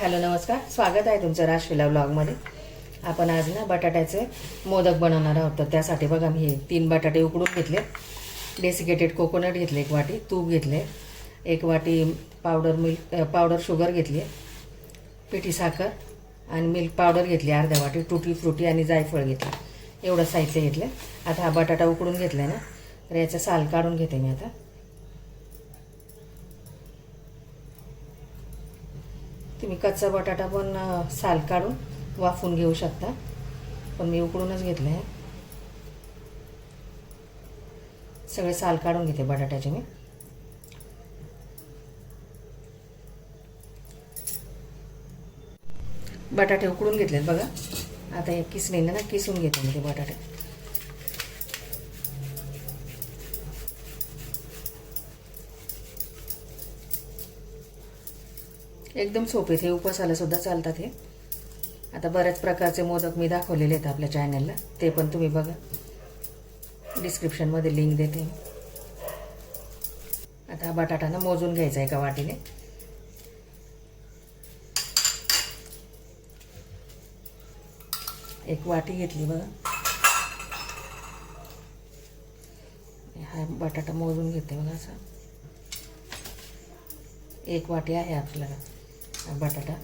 Hello नमस्कार. स्वागत आहे तुमचं राजशिला ब्लॉगमध्ये. आपण आज ना बटाट्याचे मोदक बनवणार आहोत. तर त्यासाठी बघा मी हे तीन बटाटे उकडून घेतले डेसिकेटेड कोकोनट घेतले एक वाटी तूप घेतले. एक वाटी पावडर मिल्क पावडर शुगर घेतली. पिठी साखर आणि मिल्क पावडर घेतली अर्ध्या वाटी. तुटी फ्रुटी आणि जायफळ घेतलं. एवढं साहित्य घेतलं आता हा बटाटा उकडून घेतला ना तर याचं साल काढून घेते मी आता. तुम्ही कच्चा बटाटा पण साल काढून वाफून घेऊ शकता. पण मी उकडूनच घेतलं आहे सगळे साल काढून घेते बटाट्याचे मी. बटाटे उकडून घेतलेत बघा. आता हे किसणीने ना किसून घेते मी ते बटाटे. एकदम सोपे हे उपवासाला सुद्धा चालतात हे. आता बऱ्याच प्रकारचे मोदक मी दाखवलेले आहेत आपल्या चॅनलला ते पण तुम्ही बघा. डिस्क्रिप्शनमध्ये लिंक देते. आता हा बटाटा ना मोजून घ्यायचा एका वाटीने. एक वाटी घेतली बघा. हा बटाटा मोजून घेते बघा असा. एक वाटी आहे आपल्याला. बटाटा.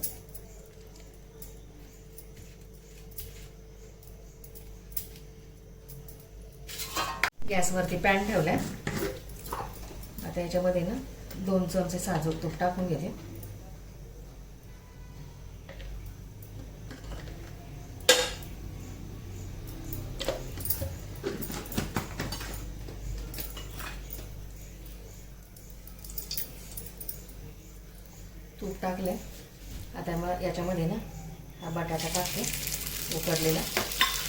गॅसवरती पॅन ठेवलाय. आता याच्यामध्ये ना दोन चमचे साजूक तूप टाकून घेते. तूप टाकलंय. आता मग याच्यामध्ये ना हा बटाटा टाकते उकडलेला.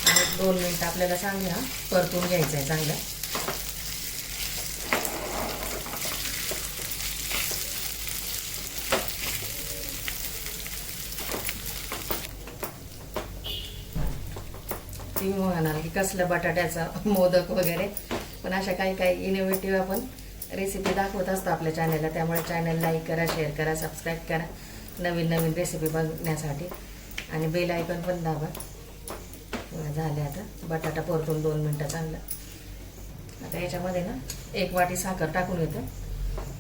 आणि दोन मिनटं आपल्याला चांगला हा परतून घ्यायचा आहे चांगला. ती म्हणाल की कसलं बटाट्याचा मोदक वगैरे पण अशा काही काही इनोव्हेटिव्ह आपण रेसिपी दाखवत असतो आपल्या चॅनलला त्यामुळे चॅनल लाईक करा शेअर करा सबस्क्राईब करा. नवीन नवीन रेसिपी बघण्यासाठी. आणि बेल आयकन पण दाबा. झाले आता. बटाटा परतून दोन मिनटं चांगलं आता याच्यामध्ये ना एक वाटी साखर टाकून येतं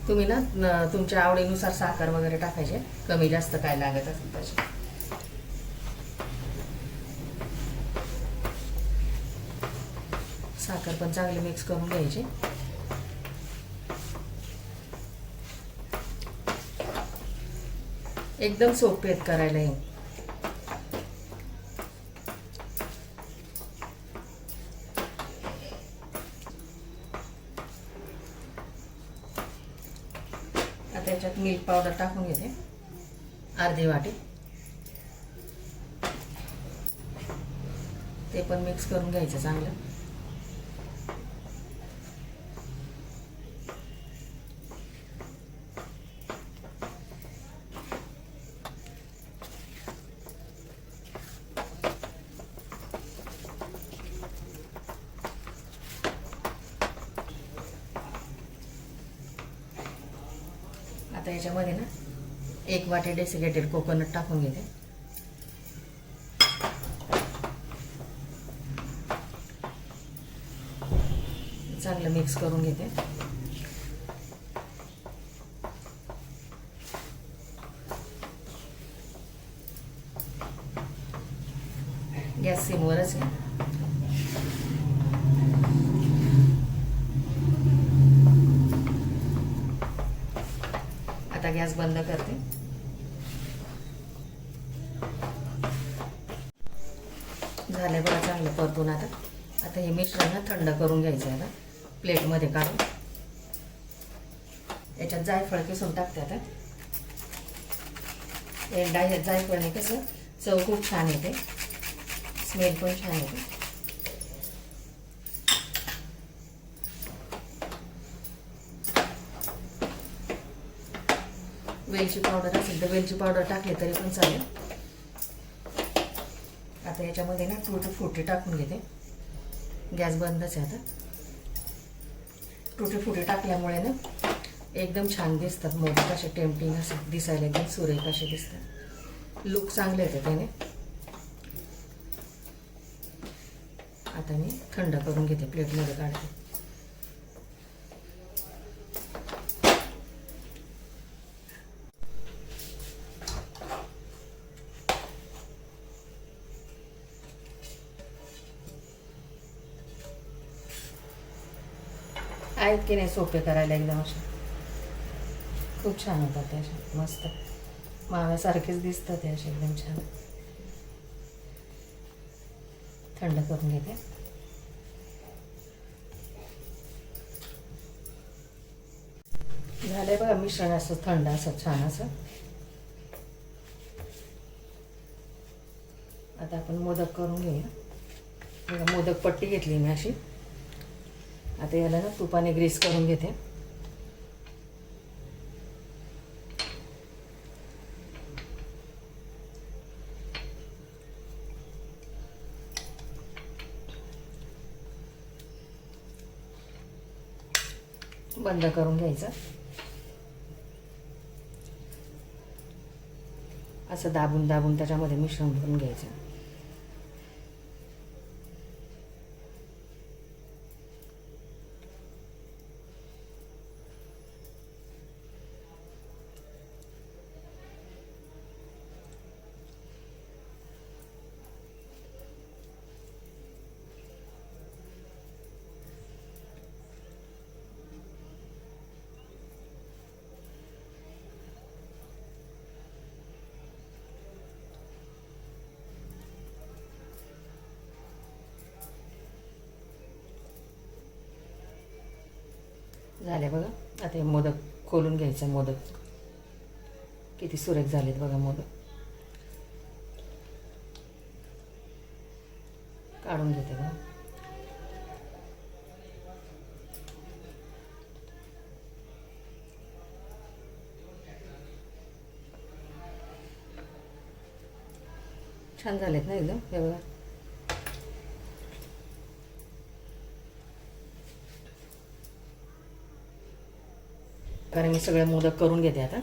तुम्ही ना तुमच्या आवडीनुसार साखर वगैरे टाकायचे. कमी जास्त काय लागत असेल त्याचे. साखर पण चांगली मिक्स करून घ्यायची. एकदम सोपे आहेत करायला हे. आता याच्यात मिल्क पावडर टाकून घेते. अर्धी वाटी. ते पण मिक्स करून घ्यायचं चांगलं. आता याच्यामध्ये ना एक वाटी डेसिकेटेड कोकोनट टाकून घेते. चांगलं मिक्स करून घेते गॅस सिमवरच आहे आता गॅस बंद करते. झालं बघा चांगलं परतून आता. आता हे मिश्रण ना थंड करून घ्यायचं आहे प्लेटमध्ये काढून. याच्यात जायफळ किसून टाकते आता. हे जायफळ जायफळने कसं चव खूप छान येते. स्मेल पण छान येते. वेलची पावडर असेल तर वेलची पावडर टाकली तरी पण चालेल. आता याच्यामध्ये ना टुटी फुटी टाकून घेते. गॅस बंदच आहे आता. टुटी फुटी टाकल्यामुळे ना एकदम छान दिसतात. मोदक असे टेम्पटिंग असे दिसायला एकदम सुरेख असे दिसतात. लुक चांगले येते त्याने. आता मी थंड करून घेते प्लेटमध्ये काढते. आहेत की नाही सोपे करायला एकदम असे खूप छान होतात ते असे मस्त. माव्यासारखेच दिसतात ते असे एकदम छान. थंड करून घेते. झालंय बघा मिश्रण असं थंड असं छान असं. आता आपण मोदक करून घेऊया. मोदक पट्टी घेतली मी अशी. आता याला ना तुपाने ग्रीस करून घेते. बंद करून घ्यायचं. असं दाबून दाबून त्याच्यामध्ये मिश्रण भरून घ्यायचं. झाले बघा. आता हे मोदक खोलून घ्यायचं मोदक. किती सुरेख झालेत बघा मोदक. काढून घेते बघा. छान झालेत ना एकदम. हे बघा. कारण मी सगळे मोदक करून घेते आता.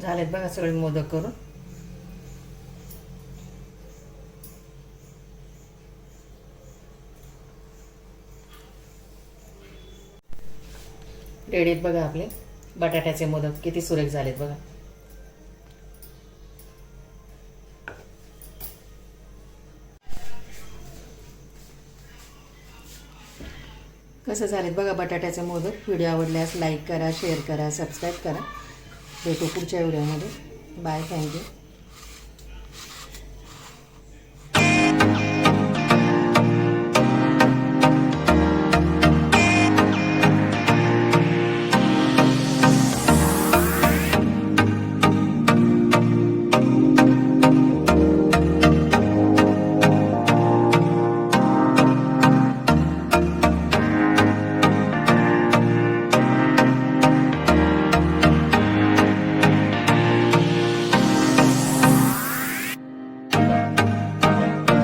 झालेत बघा सगळे मोदक करून. रेडीत बघा आपले. बटाट्याचे मोदक किती सुरेख झालेत बघा. कसं झालेत बघा बटाट्याचे मोदक. व्हिडिओ आवडल्यास लाईक करा शेअर करा सबस्क्राईब करा. भेटू पुढच्या व्हिडिओमध्ये बाय थँक्यू